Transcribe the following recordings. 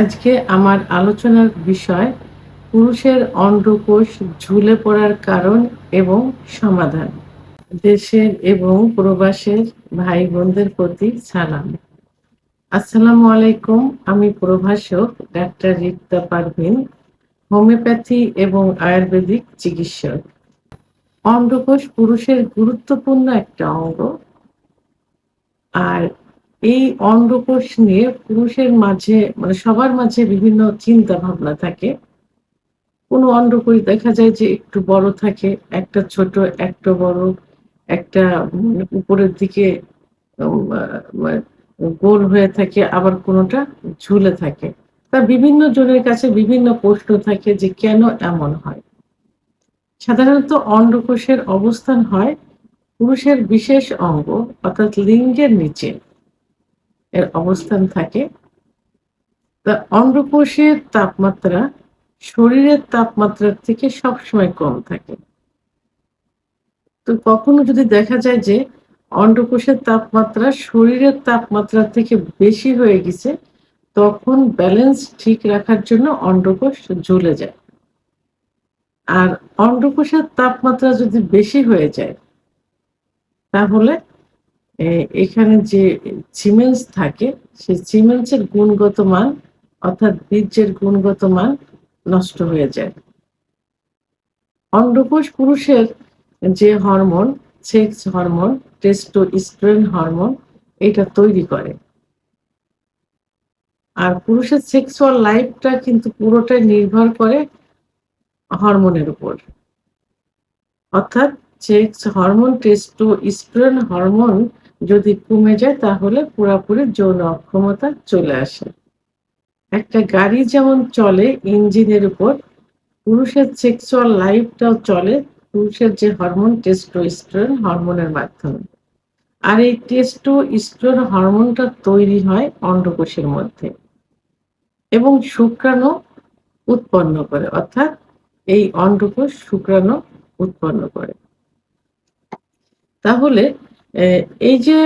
আজকে আমার আলোচনার বিষয় পুরুষের অন্ডকোষ ঝুলে পড়ার কারণ এবং সমাধান। দেশের এবং প্রবাসের ভাই বোনদের প্রতি সালাম। আসসালামু আলাইকুম, আমি প্রভাষক ডাক্তার রিক্তা পারভিন, হোমিওপ্যাথি এবং আয়ুর্বেদিক চিকিৎসক। অন্ডকোষ পুরুষের গুরুত্বপূর্ণ একটা অঙ্গ। আর এই অন্ডকোষ নিয়ে পুরুষের মাঝে মানে সবার মাঝে বিভিন্ন চিন্তা ভাবনা থাকে। কোনো অন্ডকোষ দেখা যায় যে একটু বড় থাকে, একটা ছোট, একটা বড়, একটা উপরের দিকে গোল হয়ে থাকে, আবার কোনোটা ঝুলে থাকে। তা বিভিন্ন জনের কাছে বিভিন্ন প্রশ্ন থাকে যে কেন এমন হয়? সাধারণত অন্ডকোষের অবস্থান হয় পুরুষের বিশেষ অঙ্গ, অর্থাৎ লিঙ্গের নিচে। এর অবস্থান থাকে। তা অন্ডকোষের তাপমাত্রা শরীরের তাপমাত্রার থেকে সবসময় কম থাকে। তো কখনো যদি দেখা যায় যে অন্ডকোষের তাপমাত্রা শরীরের তাপমাত্রা থেকে বেশি হয়ে গেছে, তখন ব্যালেন্স ঠিক রাখার জন্য অন্ডকোষ ঝুলে যায়। আর অন্ডকোষের তাপমাত্রা যদি বেশি হয়ে যায়, তাহলে এখানে যে সিমেন্স থাকে, সেই সিমেন্সের গুণগত মান অর্থাৎ বীর্যের গুণগত মান নষ্ট হয়ে যায়। অন্ডকোষ পুরুষের যে hormone sex hormone testosterone hormone, এটা তৈরি করে। আর পুরুষের সেক্সুয়াল লাইফটা কিন্তু পুরোটাই নির্ভর করে হরমোনের উপর। অর্থাৎ সেক্স হরমোন টেস্টোস্টেরন হরমোন যদি কমে যায় তাহলে পুরোপুরি যৌন অক্ষমতা চলে আসে। একটা গাড়ি যেমন চলে, ইঞ্জিনের উপর, পুরুষের সেক্সুয়াল লাইফটাও চলে, পুরুষের যে হরমোন টেস্টোস্টেরন হরমোনের মাধ্যমে। আর এই টেস্টোস্টেরন হরমোনটা তৈরি হয় অন্ডকোষের মধ্যে এবং শুক্রাণু উৎপন্ন করে, অর্থাৎ এই অন্ডকোষ শুক্রাণু উৎপন্ন করে। তাহলে এই যে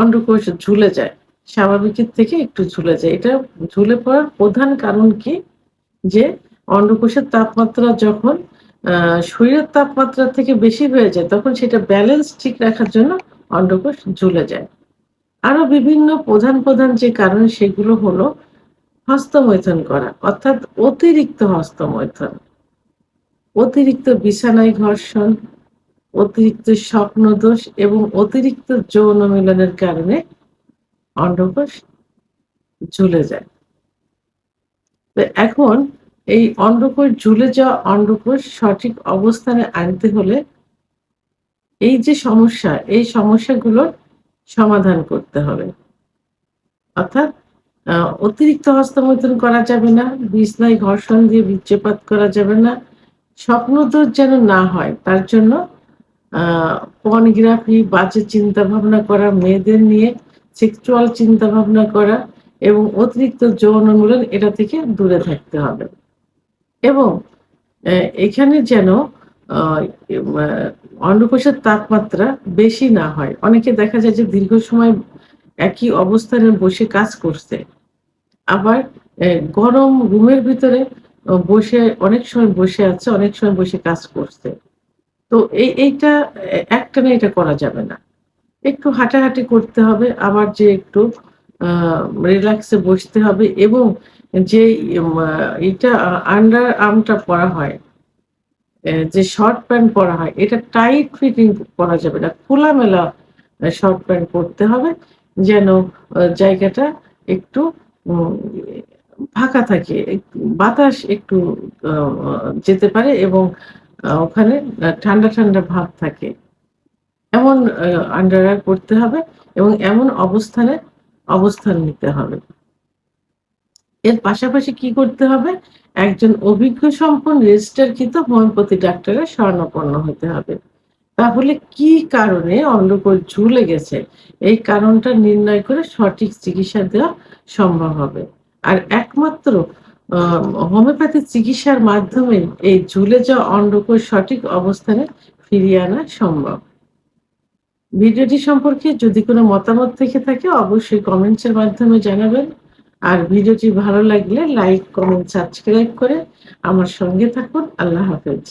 অন্ডকোষ ঝুলে যায়, স্বাভাবিকের থেকে একটু ঝুলে যায়, এটা ঝুলে পড়ার প্রধান কারণ কি? যে অন্ডকোষের তাপমাত্রা যখন শরীরের তাপমাত্রা থেকে বেশি হয়ে যায়, তখন সেটা ব্যালেন্স ঠিক রাখার জন্য অন্ডকোষ ঝুলে যায়। আরও বিভিন্ন প্রধান প্রধান যে কারণ, সেগুলো হলো হস্তমৈথন করা, অর্থাৎ অতিরিক্ত হস্তমৈথন, অতিরিক্ত বিছানায় ঘর্ষণ অতিরিক্ত স্বপ্নদোষ এবং অতিরিক্ত যৌন মিলনের কারণে অন্ডকোষ ঝুলে যায়। তো এখন এই অন্ডকোষ ঝুলে যাওয়া অন্ডকোষ সঠিক অবস্থানে আনতে হলে এই যে সমস্যা, এই সমস্যাগুলোর সমাধান করতে হবে। অর্থাৎ অতিরিক্ত হস্তমৈথুন করা যাবে না, বিছনায় ঘর্ষণ দিয়ে বীর্যপাত করা যাবে না, স্বপ্নদোষ যেন না হয়, তার জন্য পর্নোগ্রাফি বাজে চিন্তা ভাবনা করা, মেয়েদের নিয়ে সেক্সুয়াল চিন্তা ভাবনা করা এবং অতিরিক্ত যৌন মিলন এটা থেকে দূরে থাকতে হবে। এবং এখানে যেন অন্ডকোষের তাপমাত্রা বেশি না হয়। অনেকে দেখা যায় যে দীর্ঘ সময় একই অবস্থানে বসে কাজ করছে। আবার গরম রুমের ভিতরে বসে, অনেক সময় বসে আছে, অনেক সময় বসে কাজ করছে। তো এই, এইটা, একটানে এটা করা যাবে না। একটু হাঁটাহাঁটি করতে হবে, আবার যে একটু রিল্যাক্সে বসতে হবে এবং যে এটা আন্ডার আর্মটা পরা হয় যে শর্ট প্যান্ট পরা হয়, এটা টাইট ফিটিং করা যাবে না। খোলামেলা শর্ট প্যান্ট পরতে হবে, যেন জায়গাটা একটু ফাঁকা থাকে, বাতাস একটু যেতে পারে এবং ওখানে ঠান্ডা ঠান্ডা ভাব থাকে। এমন আন্ডারওয়্যার পরতে হবে এবং এমন অবস্থানে অবস্থান নিতে হবে। এর পাশাপাশি কি করতে হবে? একজন অভিজ্ঞ সম্পন্ন রেজিস্টারকৃত হোমিওপ্যাথি ডাক্তারের স্বর্ণপন্ন হতে হবে। তাহলে কি কারণে অন্ডকোষ ঝুলে গেছে? এই কারণটা নির্ণয় করে সঠিক চিকিৎসা দেওয়া সম্ভব হবে। আর একমাত্র হোমিওপ্যাথি চিকিৎসার মাধ্যমে এই ঝুলে যাওয়া অন্ডকোষ সঠিক অবস্থানে ফিরিয়ে আনা সম্ভব। ভিডিওটি সম্পর্কে যদি কোনো মতামত থেকে থাকে, অবশ্যই কমেন্টসের মাধ্যমে জানাবেন। আর ভিডিওটি ভালো লাগলে লাইক, কমেন্ট, সাবস্ক্রাইব করে আমার সঙ্গে থাকুন। আল্লাহ হাফেজ।